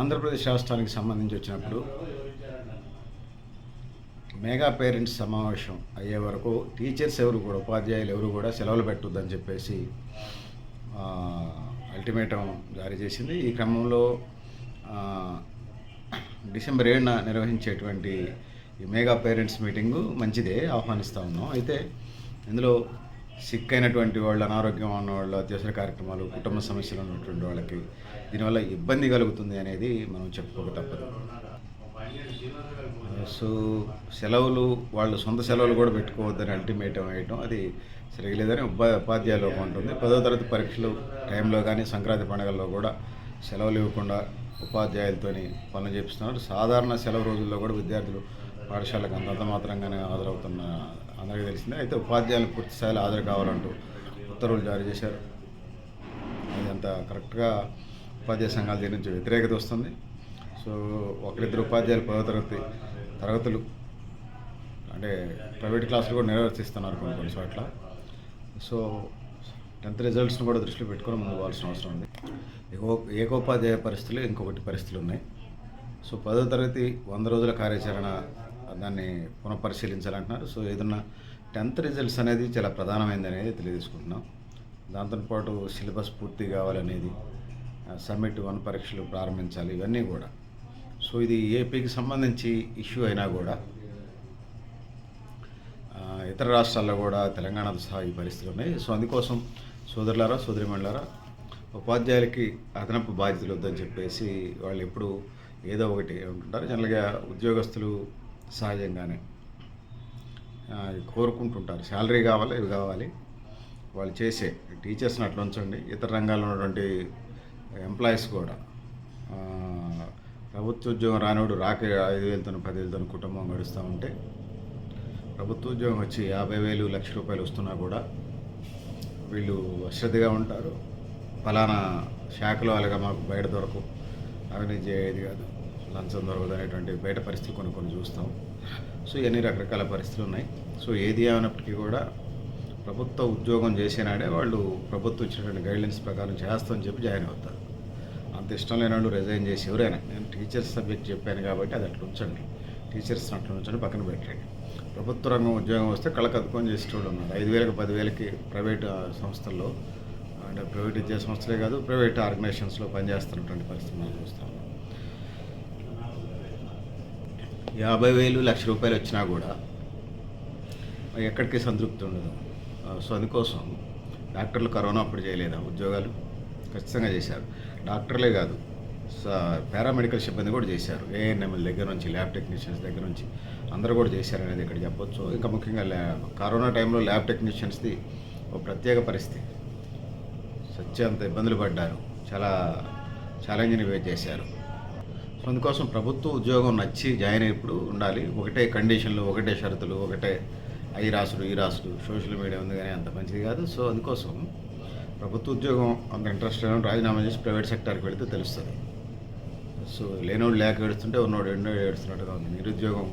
ఆంధ్రప్రదేశ్ రాష్ట్రానికి సంబంధించి వచ్చినప్పుడు మెగా పేరెంట్స్ సమావేశం అయ్యే వరకు టీచర్స్ ఎవరు కూడా ఉపాధ్యాయులు ఎవరు కూడా సెలవులు పెట్టొద్దని చెప్పేసి అల్టిమేటం జారీ చేసింది. ఈ క్రమంలో డిసెంబర్ ఏడున నిర్వహించేటువంటి ఈ మెగా పేరెంట్స్ మీటింగు మంచిదే ఆహ్వానిస్తూ ఉన్నాం. అయితే ఇందులో సిక్ అయినటువంటి వాళ్ళు అనారోగ్యం ఉన్న వాళ్ళు అత్యవసర కార్యక్రమాలు కుటుంబ సమస్యలు ఉన్నటువంటి వాళ్ళకి దీనివల్ల ఇబ్బంది కలుగుతుంది అనేది మనం చెప్పుకోక తప్పదు. సో సెలవులు వాళ్ళు సొంత సెలవులు కూడా పెట్టుకోవద్దని అల్టిమేటం వేయటం అది సరిగలేదని ఉపా ఉపాధ్యాయులు ఉంటుంది. పదో తరగతి పరీక్షలు టైంలో కానీ సంక్రాంతి పండుగల్లో కూడా సెలవులు ఇవ్వకుండా ఉపాధ్యాయులతోని పనులు చేపిస్తున్నారు. సాధారణ సెలవు రోజుల్లో కూడా విద్యార్థులు పాఠశాలకు అంతంత మాత్రంగానే హాజరవుతున్న అందరికీ తెలిసిందే. అయితే ఉపాధ్యాయులు పూర్తి స్థాయిలో హాజరు కావాలంటూ ఉత్తర్వులు జారీ చేశారు. అదంతా కరెక్ట్గా ఉపాధ్యాయ సంఘాల దగ్గర నుంచి వ్యతిరేకత వస్తుంది. సో ఒకరిద్దరు ఉపాధ్యాయులు పదో తరగతి తరగతులు అంటే ప్రైవేట్ క్లాసులు కూడా నిర్వర్తిస్తున్నారు కొన్ని కొన్ని చోట్ల. సో టెన్త్ రిజల్ట్స్ని కూడా దృష్టిలో పెట్టుకొని ముందు పోవాల్సిన అవసరం ఉంది. ఏకో ఏకోపాధ్యాయ పరిస్థితులు ఇంకొకటి పరిస్థితులు ఉన్నాయి. సో పదో తరగతి వంద రోజుల కార్యాచరణ దాన్ని పునఃపరిశీలించాలంటున్నారు. సో ఏదన్నా టెన్త్ రిజల్ట్స్ అనేది చాలా ప్రధానమైనది అనేది తెలియజేసుకుంటున్నాం. దాంతోపాటు సిలబస్ పూర్తి కావాలనేది సబ్మిట్ వన్ పరీక్షలు ప్రారంభించాలి ఇవన్నీ కూడా. సో ఇది ఏపీకి సంబంధించి ఇష్యూ అయినా కూడా ఇతర రాష్ట్రాల్లో కూడా తెలంగాణతో సహా ఈ పరిస్థితులు ఉన్నాయి. సో అందుకోసం సోదరులారా సోదరిమణులారా ఉపాధ్యాయులకి అదనపు బాధ్యతలు వద్దని చెప్పేసి వాళ్ళు ఎప్పుడు ఏదో ఒకటి ఉంటుంటారు జనరల్గా ఉద్యోగస్తులు సహజంగానే. కోరుకుంటుంటారు. శాలరీ కావాలి ఇవి కావాలి. వాళ్ళు చేసే టీచర్స్ని అట్లా ఉంచండి. ఇతర రంగాల్లో ఉన్నటువంటి ఎంప్లాయీస్ కూడా. ప్రభుత్వ ఉద్యోగం రానివాడు రాక ఐదు వేలతో పదివేలతో కుటుంబం గడుస్తూ ఉంటే ప్రభుత్వ ఉద్యోగం వచ్చి యాభై వేలు లక్ష రూపాయలు వస్తున్నా కూడా వీళ్ళు అశ్రద్ధగా ఉంటారు. ఫలానా శాఖలో అలాగా మాకు బయట దొరకు. అవినీతి చేయేది కాదు. లంచం దొరకదు అనేటువంటి బయట పరిస్థితులు కొన్ని కొన్ని చూస్తాం. సో ఇవన్నీ రకరకాల పరిస్థితులు ఉన్నాయి. సో ఏది ఏమైనప్పటికీ కూడా ప్రభుత్వ ఉద్యోగం చేసేనాడే వాళ్ళు ప్రభుత్వం ఇచ్చినటువంటి గైడ్లైన్స్ ప్రకారం చేస్తామని చెప్పి జాయిన్ అవుతారు. అంత ఇష్టం లేని వాళ్ళు రిజైన్ చేసి ఎవరైనా నేను టీచర్స్ సబ్జెక్ట్ చెప్పాను కాబట్టి అది అట్లా ఉంచండి. టీచర్స్ అట్లా ఉంచండి పక్కన పెట్టండి. ప్రభుత్వ రంగం ఉద్యోగం వస్తే కళ్ళ కదుకొని చేసేటోళ్ళు ఉన్నారు. ఐదు వేలకు పదివేలకి ప్రైవేట్ సంస్థల్లో అంటే ప్రైవేట్ విద్యా సంస్థలే కాదు ప్రైవేట్ ఆర్గనైజేషన్స్లో పనిచేస్తున్నటువంటి పరిస్థితి మనం చూస్తాం. యాభై వేలు లక్ష రూపాయలు వచ్చినా కూడా ఎక్కడికి సంతృప్తి ఉండదు. సో అందుకోసం డాక్టర్లు కరోనా అప్పుడు చేయలేదా? ఉద్యోగాలు ఖచ్చితంగా చేశారు. డాక్టర్లే కాదు స- పారామెడికల్ సిబ్బంది కూడా చేశారు. ఏఎన్ఎంఎల్ దగ్గర నుంచి ల్యాబ్ టెక్నీషియన్స్ దగ్గర నుంచి అందరూ కూడా చేశారు అనేది ఇక్కడ చెప్పొచ్చు. ఇంకా ముఖ్యంగా ల్యాబ్ కరోనా టైంలో ల్యాబ్ టెక్నీషియన్స్ది ఒక ప్రత్యేక పరిస్థితి. సత్యంత ఇబ్బందులు పడ్డారు. చాలా ఛాలెంజ్ని ఫేస్ చేశారు. అందుకోసం ప్రభుత్వ ఉద్యోగం నచ్చి జాయిన్ అయినప్పుడు ఉండాలి. ఒకటే కండిషన్లు ఒకటే షరతులు ఒకటే అయి రాసుడు ఈ రాసుడు సోషల్ మీడియా ఉంది కానీ అంత మంచిది కాదు. సో అందుకోసం ప్రభుత్వ ఉద్యోగం అంత ఇంట్రెస్ట్ లేని రాజీనామా చేసి ప్రైవేట్ సెక్టార్కి వెళితే తెలుస్తుంది. సో లేనోడు లేక ఏడుస్తుంటే ఉన్నోడు ఎన్నో ఏడుస్తున్నట్టుగా ఉంది. నిరుద్యోగం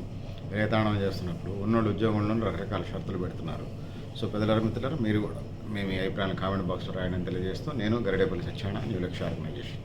వేతాళం చేస్తున్నప్పుడు ఉన్నోడు ఉద్యోగంలో రకరకాల షరతులు పెడుతున్నారు. సో పెద్దలారు మిత్రులారు మీరు కూడా మేము ఈ అభిప్రాయాలు కామెంట్ బాక్స్లో రాయడం తెలియజేస్తూ నేను గరిడేపల్లి సత్యనారాయణ న్యూ లక్ష్య ఆర్గనైజేషన్.